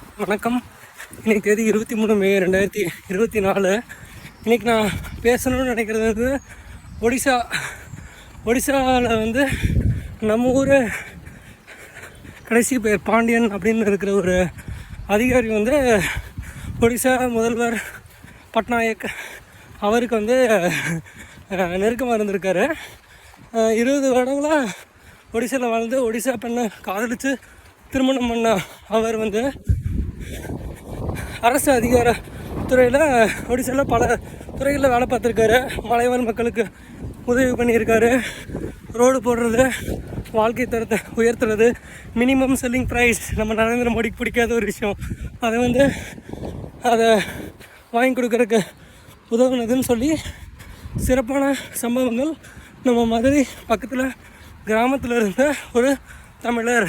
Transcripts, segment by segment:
வணக்கம். இன்றைக்கி தேதி இருபத்தி மூணு மே ரெண்டாயிரத்தி இருபத்தி நாலு. இன்றைக்கி நான் பேசணும்னு நினைக்கிறது வந்து ஒடிசா. ஒடிசாவில் வந்து நம்ம ஊர் கடைசி பேர் பாண்டியன் அப்படின்னு இருக்கிற ஒரு அதிகாரி வந்து ஒடிசா முதல்வர் பட்நாயக். அவருக்கு வந்து நெருக்கமாக இருந்திருக்காரு. இருபது வருடங்களாக ஒடிசாவில் வாழ்ந்து ஒடிசா பெண்ணை காதலித்து திருமணம் பண்ண அவர் வந்து அரசு அதிகார துறையில் ஒடிசாவில் பல துறைகளில் வேலை பார்த்துருக்காரு. மலைவாழ் மக்களுக்கு உதவி பண்ணியிருக்காரு. ரோடு போடுறது வாழ்க்கை தரத்தை உயர்த்துறது மினிமம் செல்லிங் ப்ரைஸ் நம்ம நரேந்திர மோடிக்கு பிடிக்காத ஒரு விஷயம். அதை வந்து அதை வாங்கி கொடுக்குறக்கு உதவுனதுன்னு சொல்லி சிறப்பான சம்பவங்கள். நம்ம மதுரை பக்கத்தில் கிராமத்தில் இருந்த ஒரு தமிழர்.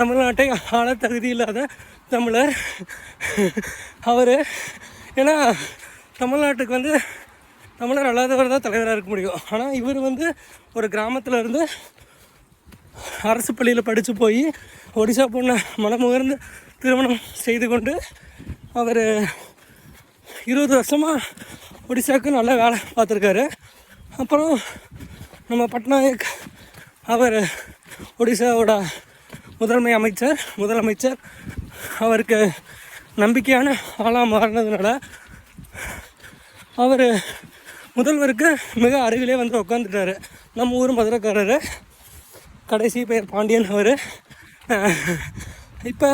தமிழ்நாட்டை ஆள தகுதி இல்லாத தமிழர். அவர் ஏன்னா தமிழ்நாட்டுக்கு வந்து தமிழர் அல்லாதவர் தான் தலைவராக இருக்க முடியும். ஆனால் இவர் வந்து ஒரு கிராமத்தில் இருந்து அரசு பள்ளியில் படித்து போய் ஒடிசா பொண்ணை மனமுகர்ந்து திருமணம் செய்து கொண்டு அவர் இருபது வருஷமாக ஒடிசாவுக்கு நல்லா வேலை பார்த்துருக்காரு. அப்புறம் நம்ம பட்நாயக் அவர் ஒடிசாவோட முதன்மை அமைச்சர் முதலமைச்சர். அவருக்கு நம்பிக்கையான ஆளாக மாறினதுனால அவர் முதல்வருக்கு மிக அருகிலே வந்து உட்காந்துட்டாரு நம்ம ஊர் மதுரைக்காரர் கடைசி பெயர் பாண்டியன் அவர். இப்போ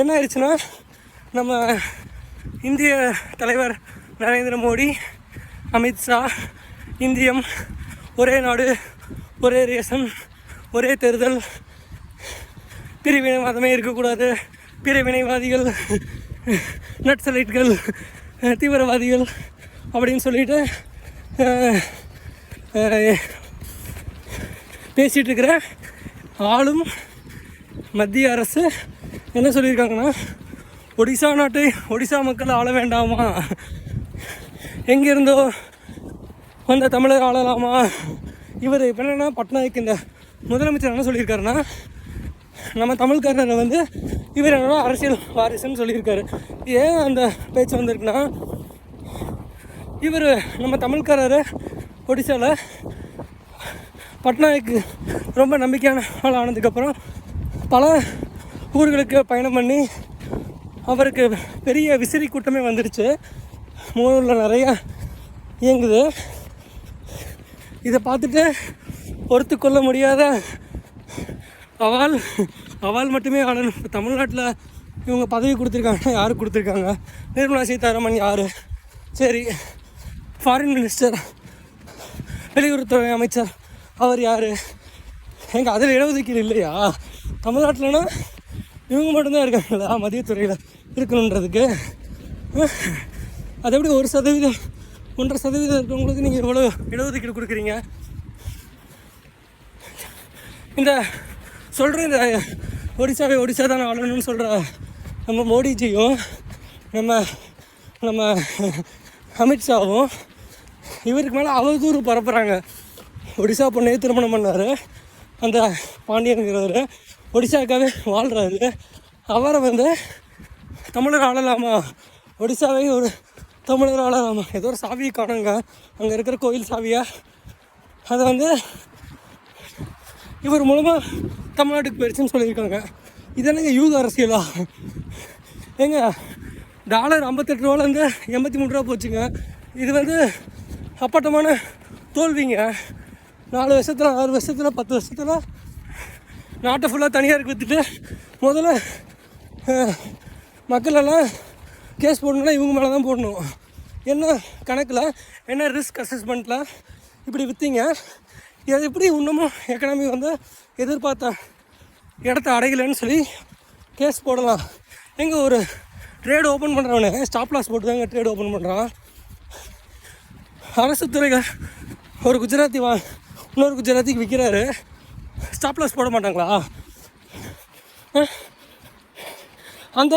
என்ன ஆயிடுச்சுன்னா நம்ம இந்திய தலைவர் நரேந்திர மோடி அமித்ஷா இந்தியம் ஒரே நாடு ஒரே ரேஷன் ஒரே தேர்தல் பிரிவினைவாதமே இருக்கக்கூடாது. பிரிவினைவாதிகள் நட்சலைட்கள் தீவிரவாதிகள் அப்படின்னு சொல்லிட்டு பேசிகிட்ருக்கிற பேசிகிட்டு இருக்கிற ஆளும் மத்திய அரசு என்ன சொல்லியிருக்காங்கன்னா ஒடிசா நாட்டை ஒடிசா மக்கள் ஆள வேண்டாமா? எங்கேருந்தோ வந்த தமிழர் ஆளலாமா? இவர் இப்போ என்னென்னா பட்நாயக் இந்த முதலமைச்சர் என்ன சொல்லியிருக்காருன்னா நம்ம தமிழ்காரரை வந்து இவர் என்னோட அரசியல் வாரிசுன்னு சொல்லியிருக்காரு. ஏன் அந்த பேச்சு வந்திருக்குன்னா இவர் நம்ம தமிழ்காரர் ஒடிசாவில் பட்நாயக்கு ரொம்ப நம்பிக்கையான ஆள் ஆனதுக்கப்புறம் பல ஊர்களுக்கு பயணம் பண்ணி அவருக்கு பெரிய விசிறி கூட்டமே வந்துடுச்சு மூணூரில் நிறைய இயங்குது. இதை பார்த்துட்டு பொறுத்து கொள்ள முடியாத அவால் அவால் மட்டுமே ஆளணும் இப்போ தமிழ்நாட்டில் இவங்க பதவி கொடுத்துருக்காங்க. யார் கொடுத்துருக்காங்க? நிர்மலா சீதாராமன் யார்? சரி ஃபாரின் மினிஸ்டர் வெளியுறவுத்துறை அமைச்சர் அவர் யார்? எங்கள் அதில் இடஒதுக்கீடு இல்லையா? தமிழ்நாட்டில்னா இவங்க மட்டும்தான் இருக்காங்களா? மதியத்துறையில் இருக்கணுன்றதுக்கு. அது எப்படி ஒரு சதவீதம் ஒன்றரை சதவீதம் இருக்கவங்களுக்கு நீங்கள் எவ்வளோ இடஒதுக்கீடு கொடுக்குறீங்க? இந்த சொல்கிற இந்த ஒடிசா தான் ஆளணும்னு சொல்கிற நம்ம மோடிஜியும் நம்ம நம்ம அமித்ஷாவும் இவருக்கு மேலே அவதூறு பரப்புகிறாங்க ஒடிசா பொண்ணையே திருமணம் பண்ணார். அந்த பாண்டியனுங்கிறவர் ஒடிசாக்காவே வாழ்கிறாரு அவரை வந்து தமிழர் ஆளலாமா? ஒடிசாவே ஒரு தமிழர் ஆளலாமா? ஏதோ ஒரு சாவியை காணுங்க. அங்கே இருக்கிற கோயில் சாவியை? அதை வந்து இவர் மூலமாக தமிழ்நாட்டுக்கு போயிடுச்சுன்னு சொல்லியிருக்காங்க. இது என்னங்க யூக அரசியலா? ஏங்க டாலர் ஐம்பத்தெட்டு ரூபாலேருந்து எண்பத்தி மூணு ரூபா போச்சுங்க. இது வந்து அப்பட்டமான தோல்விங்க. நாலு வருஷத்தில் ஆறு வருஷத்தில் பத்து வருஷத்தில் நாட்டை ஃபுல்லாக தனியாருக்கு விற்றுட்டு முதல்ல மக்களெல்லாம் கேஸ் போடணும்னா இவங்க மேலே தான் போடணும். என்ன கணக்கில் என்ன ரிஸ்க் அசஸ்மெண்ட்டில் இப்படி விற்றீங்க இது எப்படி இன்னமும் எக்கனாமி வந்து எதிர்பார்த்த இடத்த அடையலைன்னு சொல்லி கேஸ் போடலாம். எங்கே ஒரு ட்ரேடு ஓப்பன் பண்ணுறவனே ஸ்டாப் லாஸ் போட்டு தாங்க ட்ரேட் ஓப்பன் பண்ணுறான் அரசு துறைகள் ஒரு குஜராத்தி வா இன்னொரு குஜராத்திக்கு விற்கிறாரு ஸ்டாப் லாஸ் போட மாட்டாங்களா? அந்த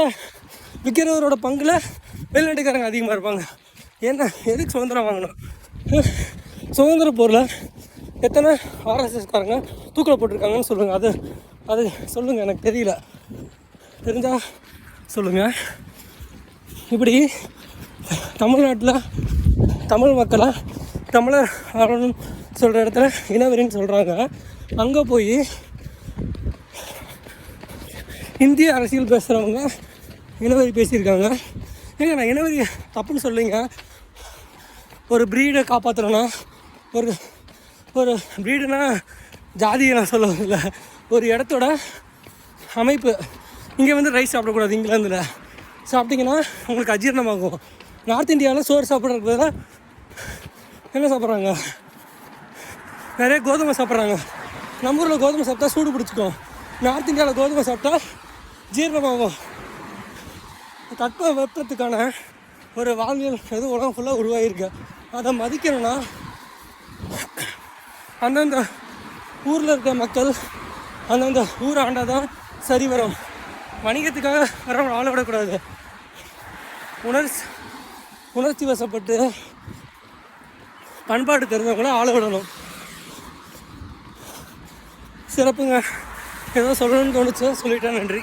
விற்கிறவரோட பங்கில் வெளிநாட்டுக்காரங்க அதிகமாக இருப்பாங்க. ஏன்னா எதுக்கு சுதந்திரம் வாங்கணும்? சுதந்திர பொருளை எத்தனை ஆர்எஸ்எஸ்காரங்க தூக்கில் போட்டிருக்காங்கன்னு சொல்லுங்கள் அது அது சொல்லுங்கள் எனக்கு தெரியல. தெரிஞ்சால் சொல்லுங்கள் இப்படி தமிழ்நாட்டில் தமிழ் மக்களை தமிழர் ஆளணும் சொல்கிற இடத்துல இனவெறின்னு சொல்கிறாங்க அங்கே போய் இந்திய அரசியல் பேசுகிறவங்க இனவெறி பேசியிருக்காங்க. ஏங்க நான் இனவெறி தப்புன்னு சொல்லிங்க ஒரு ப்ரீடை காப்பாற்றணும்னா ஒரு ஒரு ப்ரீடுனா ஜாதியை நான் சொல்ல வரல ஒரு இடத்தோட அமைப்பு. இங்கே வந்து ரைஸ் சாப்பிடக்கூடாது இங்கிலாந்தில். சாப்பிட்டிங்கன்னா உங்களுக்கு அஜீரணமாகும். நார்த் இந்தியாவில் சோறு சாப்பிட்றதுக்கு பதிலாக என்ன சாப்பிட்றாங்க? நிறைய கோதுமை சாப்பிட்றாங்க. நம்ம ஊரில் கோதுமை சாப்பிட்டா சூடு பிடிச்சிக்கும். நார்த் இந்தியாவில் கோதுமை சாப்பிட்டா ஜீரணமாகும். தட்ப வெப்பத்துக்கான ஒரு வாழ்வியல் எதுவும் உலகம் ஃபுல்லாக உருவாகிருக்கு அதை மதிக்கணும்னா அந்தந்த ஊரில் இருக்க மக்கள் அந்தந்த ஊர் ஆண்டால் தான் சரி வரும். வணிகத்துக்காக வரவங்க ஆள விடக்கூடாது உணர்ச்சி உணர்ச்சி வசப்பட்டு பண்பாடு தெரிஞ்சவங்கள ஆள விடணும் சிறப்புங்க. ஏதோ சொல்லணும்னு தோணுச்சு? சொல்லிட்டேன் நன்றி.